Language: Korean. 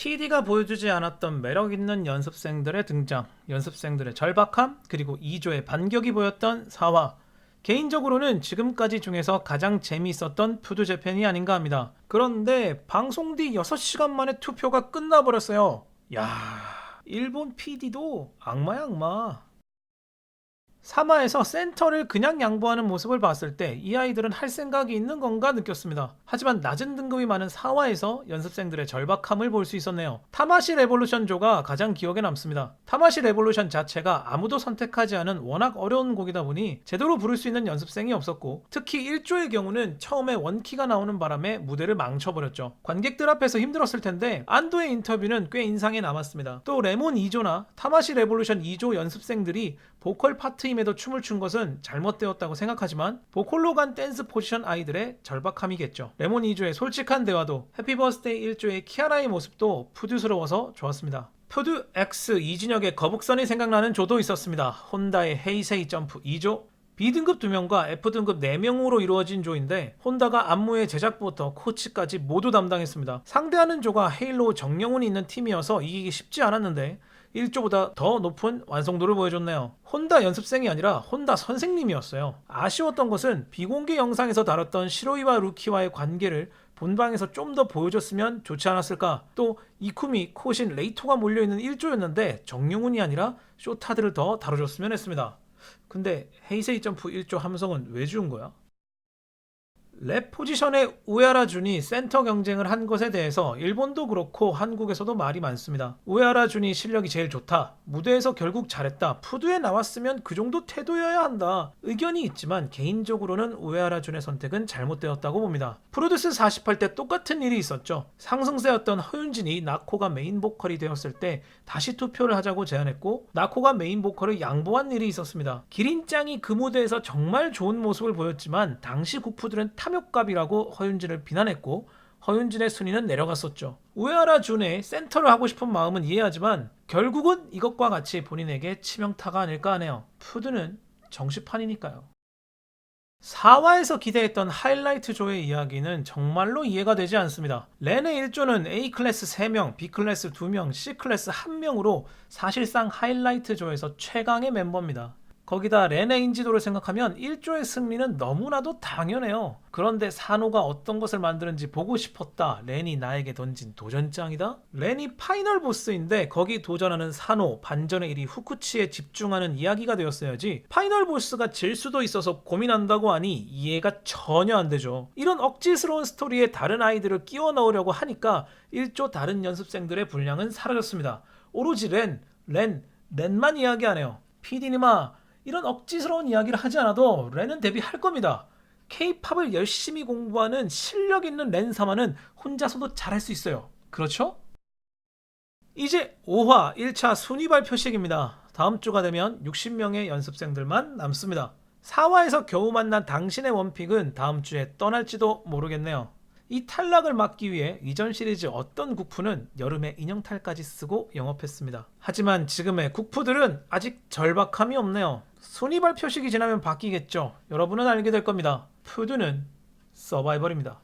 PD가 보여주지 않았던 매력 있는 연습생들의 등장, 연습생들의 절박함, 그리고 2조의 반격이 보였던 4화. 개인적으로는 지금까지 중에서 가장 재미있었던 푸드 재팬이 아닌가 합니다. 그런데 방송 뒤 6시간 만에 투표가 끝나버렸어요. 야, 일본 PD도 악마야 악마. 3화에서 센터를 그냥 양보하는 모습을 봤을 때 이 아이들은 할 생각이 있는 건가 느꼈습니다. 하지만 낮은 등급이 많은 4화에서 연습생들의 절박함을 볼 수 있었네요. 타마시 레볼루션조가 가장 기억에 남습니다. 타마시 레볼루션 자체가 아무도 선택하지 않은 워낙 어려운 곡이다 보니 제대로 부를 수 있는 연습생이 없었고 특히 1조의 경우는 처음에 원키가 나오는 바람에 무대를 망쳐버렸죠. 관객들 앞에서 힘들었을 텐데 안도의 인터뷰는 꽤 인상에 남았습니다. 또 레몬 2조나 타마시 레볼루션 2조 연습생들이 보컬 파트임 에도 춤을 춘 것은 잘못되었다고 생각하지만 보컬로 간 댄스 포지션 아이들의 절박함이겠죠. 레몬 2조의 솔직한 대화도 해피버스데이 1조의 키아라의 모습도 푸드스러워서 좋았습니다. 푸드 X 이진혁의 거북선이 생각나는 조도 있었습니다. 혼다의 헤이세이 점프 2조 B등급 2명과 F등급 4명으로 이루어진 조인데 혼다가 안무의 제작부터 코치까지 모두 담당했습니다. 상대하는 조가 헤일로 정영훈이 있는 팀이어서 이기기 쉽지 않았는데 1조보다 더 높은 완성도를 보여줬네요. 혼다 연습생이 아니라 혼다 선생님이었어요. 아쉬웠던 것은 비공개 영상에서 다뤘던 시로이와 루키와의 관계를 본방에서 좀 더 보여줬으면 좋지 않았을까? 또 이쿠미, 코신, 레이토가 몰려있는 1조였는데 정용훈이 아니라 쇼타드를 더 다뤄줬으면 했습니다. 근데 헤이세이 점프 1조 함성은 왜 지운 거야? 랩 포지션의 우에하라 준이 센터 경쟁을 한 것에 대해서 일본도 그렇고 한국에서도 말이 많습니다. 우에하라 준이 실력이 제일 좋다. 무대에서 결국 잘했다. 푸드에 나왔으면 그 정도 태도여야 한다. 의견이 있지만 개인적으로는 우에하라 준의 선택은 잘못되었다고 봅니다. 프로듀스 48때 똑같은 일이 있었죠. 상승세였던 허윤진이 나코가 메인 보컬이 되었을 때 다시 투표를 하자고 제안했고 나코가 메인 보컬을 양보한 일이 있었습니다. 기린짱이 그 무대에서 정말 좋은 모습을 보였지만 당시 국푸들은 탐욕갑이라고 허윤진을 비난했고 허윤진의 순위는 내려갔었죠. 우에하라 준의 센터를 하고 싶은 마음은 이해하지만 결국은 이것과 같이 본인에게 치명타가 아닐까 하네요. 푸드는 정시판이니까요. 4화에서 기대했던 하이라이트 조의 이야기는 정말로 이해가 되지 않습니다. 렌의 1조는 A 클래스 3명, B 클래스 2명, C 클래스 1명으로 사실상 하이라이트 조에서 최강의 멤버입니다. 거기다 렌의 인지도를 생각하면 1조의 승리는 너무나도 당연해요. 그런데 산호가 어떤 것을 만드는지 보고 싶었다. 렌이 나에게 던진 도전장이다? 렌이 파이널 보스인데 거기 도전하는 산호, 반전의 1위 후쿠치에 집중하는 이야기가 되었어야지 파이널 보스가 질 수도 있어서 고민한다고 하니 이해가 전혀 안 되죠. 이런 억지스러운 스토리에 다른 아이들을 끼워 넣으려고 하니까 1조 다른 연습생들의 분량은 사라졌습니다. 오로지 렌, 렌, 렌만 이야기하네요. PD님아, 이런 억지스러운 이야기를 하지 않아도 렌은 데뷔할 겁니다. K-팝을 열심히 공부하는 실력 있는 렌 사마는 혼자서도 잘할 수 있어요. 그렇죠? 이제 5화 1차 순위 발표식입니다. 다음 주가 되면 60명의 연습생들만 남습니다. 4화에서 겨우 만난 당신의 원픽은 다음 주에 떠날지도 모르겠네요. 이 탈락을 막기 위해 이전 시리즈 어떤 국푸는 여름에 인형탈까지 쓰고 영업했습니다. 하지만 지금의 국푸들은 아직 절박함이 없네요. 순위 발표식이 지나면 바뀌겠죠. 여러분은 알게 될 겁니다. 푸드는 서바이벌입니다.